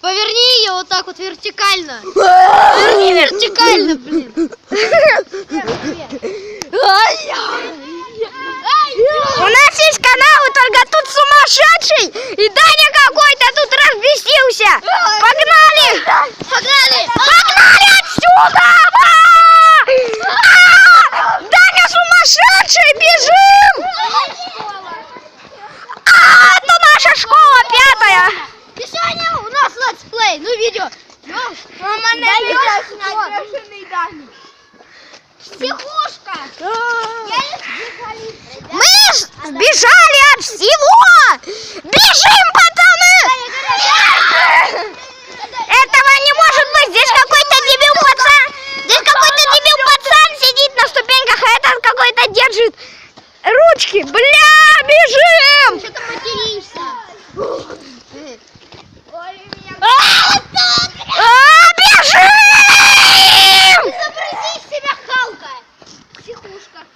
Поверни ее вот так вот вертикально. Поверни вертикально, блин. У нас есть каналы, только тут сумасшедший и Даня какой-то тут разбесился. Погнали! Погнали! Погнали отсюда! А! Даня сумасшедший, бежим! А, это наша школа пятая. И сегодня у нас летсплей, ну видео. Психушка! Мы ж сбежали от всего! Бежим, пацаны! Этого не может быть! Здесь какой-то дебил пацан! Здесь какой-то дебил пацан сидит на ступеньках, а этот какой-то держит ручки. Бля, бежим! Что ты материшься? вверхушках.